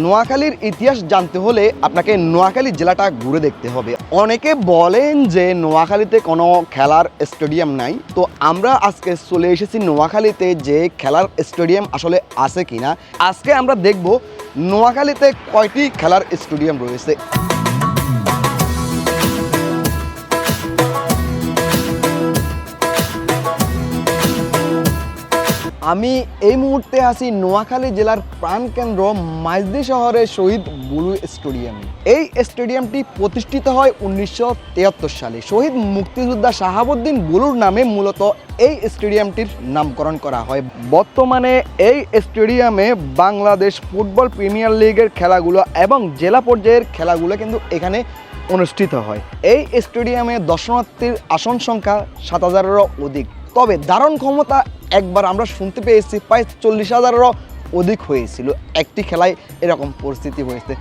নোয়াখালীর ইতিহাস জানতে হলে আপনাকে নোয়াখালী জেলাটা ঘুরে দেখতে হবে। অনেকে বলেন যে নোয়াখালীতে কোনো খেলার স্টেডিয়াম নাই। তো আমরা আজকে চলে এসেছি নোয়াখালীতে যে খেলার স্টেডিয়াম আসলে আছে কিনা। আজকে আমরা দেখব নোয়াখালীতে কয়টি খেলার স্টেডিয়াম রয়েছে। আমি এই মুহূর্তে আছি নোয়াখালী জেলার প্রাণকেন্দ্র মাইজদি শহরের শহীদ বুলু স্টেডিয়ামে। এই স্টেডিয়ামটি প্রতিষ্ঠিত হয় উনিশশো তিয়াত্তর সালে। শহীদ মুক্তিযোদ্ধা শাহাবুদ্দিন বুলুর নামে মূলত এই স্টেডিয়ামটির নামকরণ করা হয়। বর্তমানে এই স্টেডিয়ামে বাংলাদেশ ফুটবল প্রিমিয়ার লিগের খেলাগুলো এবং জেলা পর্যায়ের খেলাগুলো কিন্তু এখানে অনুষ্ঠিত হয়। এই স্টেডিয়ামে দর্শনার্থীর আসন সংখ্যা সাত হাজারেরও অধিক। তবে ধারণ ক্ষমতা একবার আমরা শুনতে পেয়েছি, প্রায় চল্লিশ হাজারেরও অধিক হয়েছিল। একটি খেলায় এরকম পরিস্থিতি হয়েছে।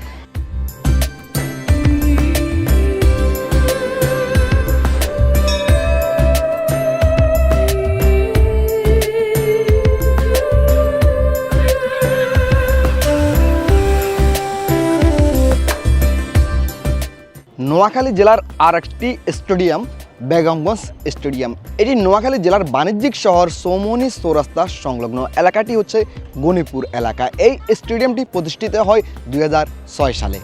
নোয়াখালী জেলার আর একটি স্টেডিয়াম বেগমগঞ্জ স্টেডিয়াম। এটি নোয়াখালী জেলার বাণিজ্যিক শহর সৌমনি চৌরাস্তা সংলগ্ন এলাকাটি হচ্ছে গণিপুর এলাকা। এই স্টেডিয়ামটি প্রতিষ্ঠিত হয় দুই হাজার ছয় সালে।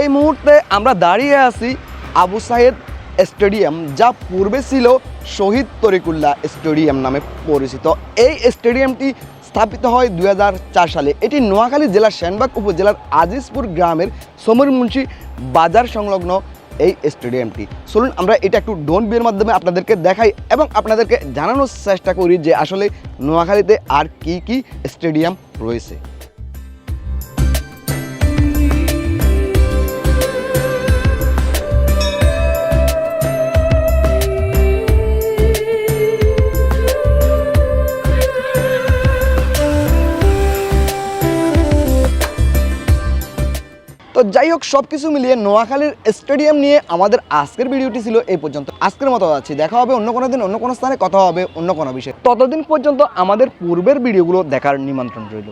এই মুহূর্তে আমরা দাঁড়িয়ে আছি আবু সাহেদ স্টেডিয়াম, যা পূর্বে ছিল শহীদ তরিকুল্লাহ স্টেডিয়াম নামে পরিচিত। এই স্টেডিয়ামটি স্থাপিত হয় দু হাজার চার সালে। এটি নোয়াখালী জেলার সেনবাগ উপজেলার আজিজপুর গ্রামের সমর মুন্সি বাজার সংলগ্ন এই স্টেডিয়ামটি। চলুন আমরা এটা একটু ডোন বিয়ের মাধ্যমে আপনাদেরকে দেখাই এবং আপনাদেরকে জানানোর চেষ্টা করি যে আসলে নোয়াখালীতে আর কি কি স্টেডিয়াম রয়েছে। তো যাই হোক সব কিছু মিলিয়ে নোয়াখালীর স্টেডিয়াম নিয়ে আমাদের আজকের ভিডিওটি ছিল এই পর্যন্ত। আজকের মতো আছি। দেখা হবে অন্য কোনো দিন, অন্য কোনো স্থানে, কথা হবে অন্য কোনো বিষয়ে। ততদিন পর্যন্ত আমাদের পূর্বের ভিডিওগুলো দেখার নিমন্ত্রণ রইল।